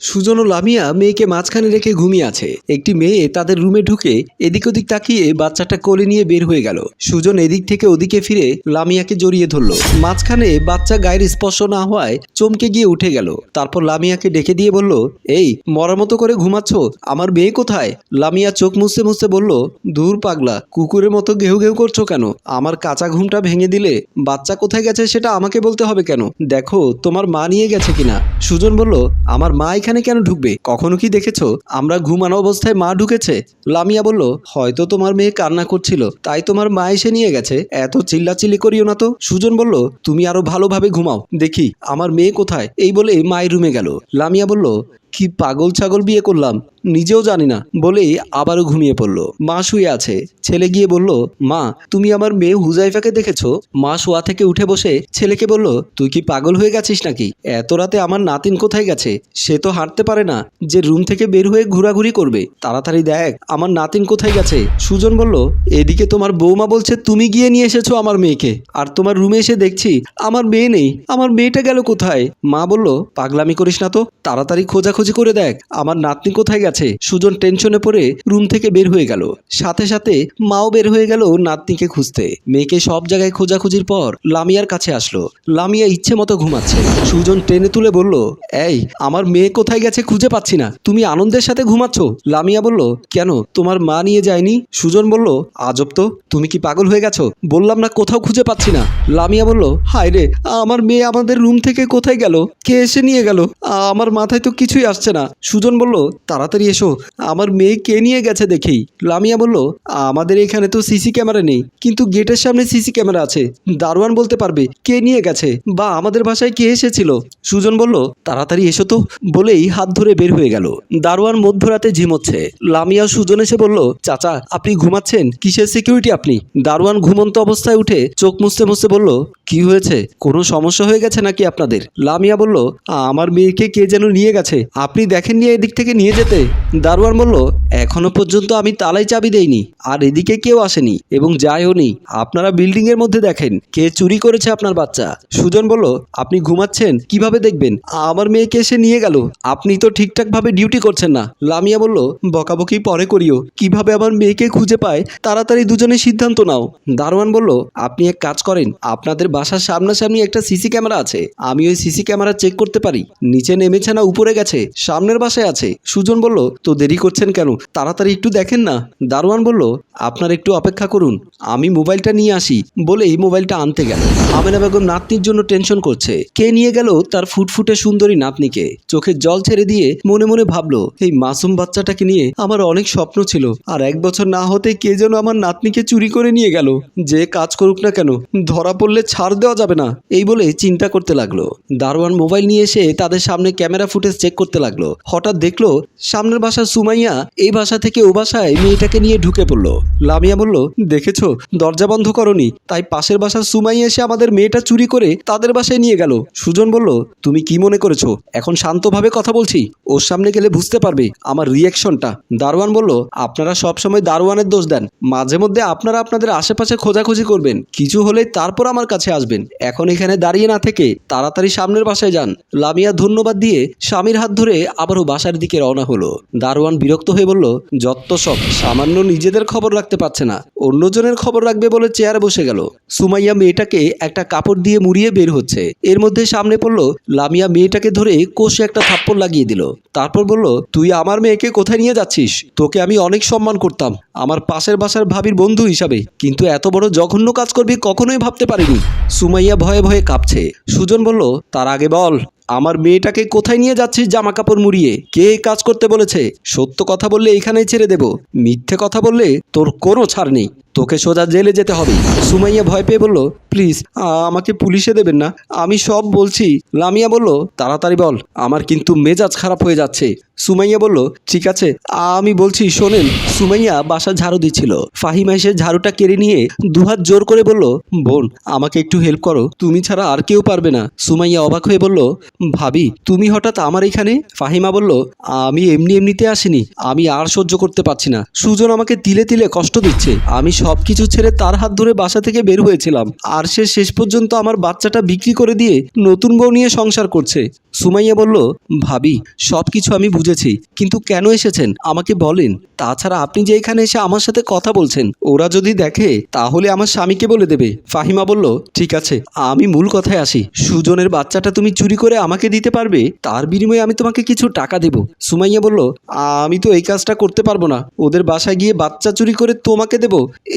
সুজন ও লামিয়া মেয়েকে মাঝখানে রেখে ঘুমিয়ে আছে। একটি মেয়ে তাদের রুমে ঢুকে এদিক ওদিক তাকিয়ে বাচ্চাটা কোলে নিয়ে বের হয়ে গেল। সুজন এদিক থেকে ওদিকে ফিরে লামিয়াকে জড়িয়ে ধরলো। মাঝখানে বাচ্চা গায়ের স্পর্শ না হওয়ায় চমকে গিয়ে উঠে গেল। তারপর লামিয়াকে ডেকে দিয়ে বলল, এই, মরার মতো করে ঘুমাচ্ছ? আমার মেয়ে কোথায়? লামিয়া চোখ মুছতে মুছতে বলল, দূর পাগলা, কুকুরের মতো ঘেউ ঘেউ করছ কেন? আমার কাঁচা ঘুমটা ভেঙে দিলে বাচ্চা কোথায় গেছে সেটা আমাকে বলতে হবে কেন? দেখো, তোমার মা নিয়ে গেছে কিনা? সুজন বলল, আমার মা এখানে কেন ঢুকবে? কখনো কি দেখেছ? আমরা ঘুমানো অবস্থায় মা ঢুকেছে। লামিয়া বলল, হয়তো তোমার মেয়ে কান্না করছিল। তাই তোমার মা এসে নিয়ে গেছে। এত চিল্লাচিল্লি করিও না তো? সুজন বলল, তুমি আরও ভালোভাবে ঘুমাও। দেখি, আমার মেয়ে কোথায়? এই বলে মায়ের রুমে গেল। লামিয়া বলল কি পাগল ছাগল বিয়ে করলাম? নিজেও জানি না। বলেই আবারও ঘুমিয়ে পড়ল। মা শুয়ে আছে। ছেলে গিয়ে বলল, মা, তুমি আমার মেয়ে হুজাইফাকে দেখেছ? মা শোয়া থেকে উঠে বসে ছেলেকে বলল, তুই কি পাগল হয়ে গেছিস নাকি? এত রাতে আমার নাতিন কোথায় গেছে? সে তো হাঁটতে পারে না। যে রুম থেকে বের হয়ে ঘোরাঘুরি করবে। তাড়াতাড়ি দেখ, আমার নাতিন কোথায় গেছে? সুজন বলল, এদিকে তোমার বৌমা বলছে তুমি গিয়ে নিয়ে এসেছ আমার মেয়েকে। আর তোমার রুমে এসে দেখছি আমার মেয়ে নেই। আমার মেয়েটা গেল কোথায়? মা বলল, পাগলামি করিস না তো। তাড়াতাড়ি খোঁজাখুঁজি করে দেখ, আমার নাতনি কোথায় গেছে? সুজন টেনশনে পড়ে রুম থেকে বের হয়ে গেল। সাথে সাথে মাও বের হয়ে গেল নাতনিকে খুঁজতে। মেয়েকে সব জায়গায় খোঁজাখুঁজির পর লামিয়ার কাছে আসলো। লামিয়া ইচ্ছে মতো ঘুমাচ্ছে। সুজন টেনে তুলে বলল, এই, আমার মেয়ে কোথায় গেছে খুঁজে পাচ্ছি না। তুমি আনন্দের সাথে ঘুমাচ্ছ? লামিয়া বলল, কেন? তোমার মা নিয়ে যায়নি? সুজন বলল, আজব তো। তুমি কি পাগল হয়ে গেছো? বললাম না কোথাও খুঁজে পাচ্ছি না। লামিয়া বলল, হায় রে, আমার মেয়ে আমাদের রুম থেকে কোথায় গেল? কে এসে নিয়ে গেল? আমার মাথায় তো কিছুই আসছে না। সুজন বলল, তাড়াতাড়ি এসো, আমার মেয়ে কে নিয়ে গেছে দেখেই। লামিয়া বলল, আমাদের এখানে তো সিসি ক্যামেরা নেই, কিন্তু গেটের সামনে সিসি ক্যামেরা আছে। দারোয়ান বলতে পারবে কে নিয়ে গেছে বা আমাদের বাসায় কে এসেছিল? সুজন বলল, তাড়াতাড়ি এসো তো। বলেই হাত ধরে বের হয়ে গেল। দারোয়ান মধ্যরাতে ঝিমোচ্ছে লামিয়া সুজন এসে বলল, চাচা, আপনি ঘুমাচ্ছেন? কিসের সিকিউরিটি আপনি? দারোয়ান ঘুমন্ত অবস্থায় উঠে চোখ মুছতে মুছতে বলল, কি হয়েছে? কোনো সমস্যা হয়ে গেছে নাকি আপনাদের? লামিয়া বলল, আমার মেয়েকে কে যেন নিয়ে গেছে? আপনি দেখেননি এদিক থেকে নিয়ে যেতে? দারোয়ান বলল, এখনও পর্যন্ত আমি তালাই চাবি দেইনি, আর এদিকে কেউ আসেনি, এবং যায়ও নি আপনারা বিল্ডিং এর মধ্যে দেখেন, কে চুরি করেছে আপনার বাচ্চা। সুজন বলল, আপনি ঘুমাচ্ছেন, কীভাবে দেখবেন? আমার মেয়েকে এসে নিয়ে গেল, আপনি তো ঠিকঠাক ভাবে ডিউটি করছেন না। লামিয়া বলল, বকাবকি পরে করিও, কীভাবে আমার মেয়েকে খুঁজে পায়, তাড়াতাড়ি দুজনে সিদ্ধান্ত নাও। দারোয়ান বলল, আপনি এক কাজ করেন, আপনাদের বাসার সামনাসামনি একটা সিসি ক্যামেরা আছে, আমি ওই সিসি ক্যামেরা চেক করতে পারি, নিচে নেমেছে না উপরে গেছে সামনের বাসায় আছে। সুজন বলল, তো দেরি করছেন কেন? তাড়াতাড়ি একটু দেখেন না। দারোয়ান বলল, আপনার একটু অপেক্ষা করুন, আমি মোবাইলটা নিয়ে আসি। বলেই মোবাইলটা আনতে গেল। আমেনা বেগম নাতনির জন্য টেনশন করছে। কে নিয়ে গেল তার ফুটফুটে সুন্দরী নাতনিকে। চোখের জল ছেড়ে দিয়ে মনে মনে ভাবলো, এই মাসুম বাচ্চাটাকে নিয়ে আমার অনেক স্বপ্ন ছিল, আর এক বছর না হতে কে যেন আমার নাতনিকে চুরি করে নিয়ে গেল। যে কাজ করুক না কেন, ধরা পড়লে ছাড় দেওয়া যাবে না। এই বলে চিন্তা করতে লাগল। দারোয়ান মোবাইল নিয়ে এসে তাদের সামনে ক্যামেরা ফুটেজ চেক করতে লাগল। হঠাৎ দেখল, সামনের বাসার সুমাইয়া এই বাসা থেকে ও বাসায় মেয়েটাকে নিয়ে ঢুকে পড়ল। লামিয়া বলল, দেখেছ, দরজা বন্ধ করনি। তাই পাশের বাসার সুমাইয়া এসে আমাদের মেয়েটা চুরি করে তাদের বাসায় নিয়ে গেল। সুজন বলল, তুমি কি মনে করেছ? এখন শান্তভাবে কথা বলছি। ওর সামনে গেলে বুঝতে পারবে আমার রিয়াকশনটা দারোয়ান বলল, আপনারা সবসময় দারোয়ানের দোষ দেন। মাঝে মধ্যে আপনারা আপনাদের আশেপাশে খোঁজাখুঁজি করবেন। কিছু হলেই তারপর আমার কাছে আসবেন। এখন এখানে দাঁড়িয়ে না থেকে তাড়াতাড়ি সামনের বাসায় যান। লামিয়া ধন্যবাদ দিয়ে স্বামীর হাত ধরে আবারও বাসার দিকে রওনা হলো। দারোয়ান বিরক্ত হয়ে বলল, যত সব, সামান্য নিজেদের খবর রাখতে পারছে না। অন্যজনের খবর রাখবে বলে চেয়ারে বসে গেল। সুমাইয়া মেয়েটাকে একটা কাপড় দিয়ে মুড়িয়ে বের হচ্ছে। এর মধ্যে সামনে পড়ল, লামিয়া মেয়েটাকে ধরে কোষে একটা থাপ্পড় লাগিয়ে দিল। তারপর বলল, তুই আমার মেয়েকে কোথায় নিয়ে যাচ্ছিস? তোকে আমি অনেক সম্মান করতাম। আমার পাশের বাসার ভাবির বন্ধু হিসাবে। কিন্তু এত বড় জঘন্য কাজ করবি কখনোই ভাবতে পারিনি। সুমাইয়া ভয়ে ভয়ে কাঁপছে। সুজন বলল, তার আগে বল আমার মেয়েটাকে কোথায় নিয়ে যাচ্ছিস জামা কাপড় মুড়িয়ে? কে কাজ করতে বলেছে? সত্য কথা বললে এখানেই ছেড়ে দেব। মিথ্যে কথা বললে তোর কোনো ছাড় নেই। তোকে সোজা জেলে যেতে হবে। সুমাইয়া ভয় পেয়ে বলল, প্লিজ আমাকে পুলিশে দেবেন না। আমি সব বলছি। লামিয়া বলল, তাড়াতাড়ি বল, আমার কিন্তু মেজাজ খারাপ হয়ে যাচ্ছে। সুমাইয়া বলল, ঠিক আছে, আমি বলছি, শোনেন। সুমাইয়া বাসা ঝাড়ু দিচ্ছিল। ফাহিমা এসে ঝাড়ুটা কেড়ে নিয়ে দুহাত জোর করে বলল, বোন, আমাকে একটু হেল্প করো। তুমি ছাড়া আর কেউ পারবে না। সুমাইয়া অবাক হয়ে বলল, ভাবি, তুমি হঠাৎ আমার এখানে? ফাহিমা বলল, আমি এমনি এমনিতে আসিনি। আমি আর সহ্য করতে পারছি না। সুজন আমাকে তিলে তিলে কষ্ট দিচ্ছে। আমি সব কিছু ছেড়ে তার হাত ধরে বাসা থেকে বের হয়েছিলাম। আর সে শেষ পর্যন্ত আমার বাচ্চাটা বিক্রি করে দিয়ে নতুন বউ নিয়ে সংসার করছে। সুমাইয়া বলল, ভাবি সব কিছু আমি বুঝেছি, কিন্তু কেন এসেছেন? আমাকে বলেন। তাছাড়া আপনি যে এখানে এসে আমার সাথে কথা বলছেন, ওরা যদি দেখে, তাহলে আমার স্বামীকে বলে দেবে। ফাহিমা বলল, ঠিক আছে, আমি মূল কথায় আসি। সুজনের বাচ্চাটা তুমি চুরি করে আমাকে দিতে পারবে? তার বিনিময়ে আমি তোমাকে কিছু টাকা দেব। সুমাইয়া বলল, আমি তো এই কাজটা করতে পারব না। ওদের বাসায় গিয়ে বাচ্চা চুরি করে তোমাকে দেব।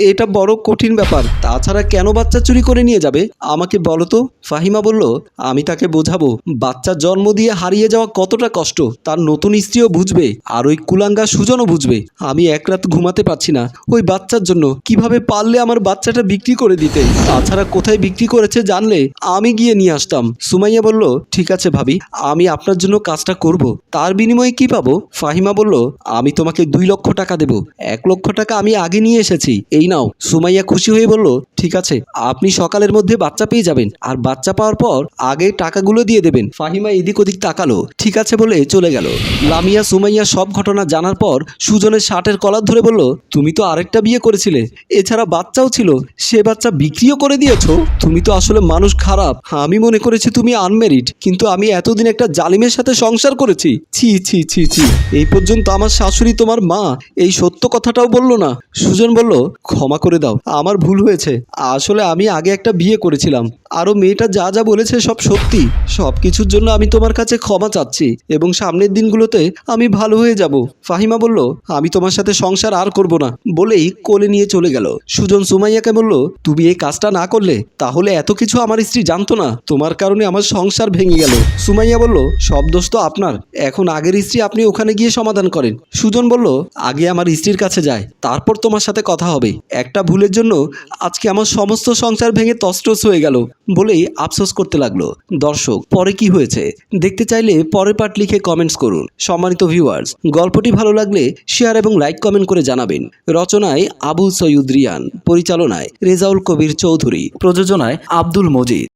এটা বড় কঠিন ব্যাপার। তাছাড়া কেন বাচ্চা চুরি করে নিয়ে যাবে? আমাকে বলো তো। ফাহিমা বলল, আমি তাকে বোঝাবো। বাচ্চা জন্ম দিয়ে হারিয়ে যাওয়া কতটা কষ্ট, তার নতুন স্ত্রীও বুঝবে আর ওই কুলাঙ্গা সুজনও বুঝবে। আমি এক রাত ঘুমাতে পারছি না। ওই বাচ্চার জন্য কীভাবে পারলে আমার বাচ্চাটা বিক্রি করে দিতে? তাছাড়া কোথায় বিক্রি করেছে জানলে আমি গিয়ে নিয়ে আসতাম। সুমাইয়া বলল, ঠিক আছে ভাবি, আমি আপনার জন্য কাজটা করব। তার বিনিময়ে কি পাবো? ফাহিমা বলল, আমি তোমাকে দুই লক্ষ টাকা দেব। এক লক্ষ টাকা আমি আগে নিয়ে এসেছি। এই নাও। সুমাইয়া খুশি হয়ে বলল, ঠিক আছে, আপনি সকালের মধ্যে বাচ্চা পেয়ে যাবেন। আর বাচ্চা পাওয়ার পর আগে টাকাগুলো দিয়ে দেবেন। ফাহিমা এদিক ওদিক তাকালো, ঠিক আছে বলে চলে গেল। লামিয়া সুমাইয়া সব ঘটনা জানার পর সুজনের শার্টের কলার ধরে বলল, তুমি তো আরেকটা বিয়ে করেছিলে, এছাড়া বাচ্চাও ছিল, সে বাচ্চা বিক্রিও করে দিয়েছ? তুমি তো আসলে মানুষ খারাপ। আমি মনে করেছি তুমি আনমেরিড কিন্তু আমি এতদিন একটা জালিমের সাথে সংসার করেছি। ছি ছি ছি ছি। এই পর্যন্ত আমার শাশুড়ি তোমার মা, এই সত্য কথাটাও বলল না। সুজন বলল, ক্ষমা করে দাও, আমার ভুল হয়েছে। আসলে আমি আগে একটা বিয়ে করেছিলাম। আরও মেয়েটা যা যা বলেছে সব সত্যি। সব কিছুর জন্য আমি তোমার কাছে ক্ষমা চাচ্ছি এবং সামনের দিনগুলোতে আমি ভালো হয়ে যাব। ফাহিমা বলল, আমি তোমার সাথে সংসার আর করব না। বলেই কোলে নিয়ে চলে গেল। সুজন সুমাইয়াকে বলল, তুমি এই কাজটা না করলে তাহলে এত কিছু আমার স্ত্রী জানতো না। তোমার কারণে আমার সংসার ভেঙে গেল। সুমাইয়া বলল, সব দোষ তো আপনার। এখন আগের স্ত্রী আপনি ওখানে গিয়ে সমাধান করেন। সুজন বলল, আগে আমার স্ত্রীর কাছে যায় তারপর তোমার সাথে কথা হবে। একটা ভুলের জন্য আজকে আমার সমস্ত সংসার ভেঙে তছনছ হয়ে গেল। বলেই আফসোস করতে লাগল। দর্শক, পরে কি হয়েছে? দেখতে চাইলে পরের পার্ট লিখে কমেন্টস করুন। সম্মানিত ভিউয়ার্স গল্পটি ভালো লাগলে শেয়ার এবং লাইক কমেন্ট করে জানাবেন। রচনায় আবুল সৈয়দ রিয়ান, পরিচালনায় রেজাউল কবির চৌধুরী, প্রযোজনায় আব্দুল মজিদ।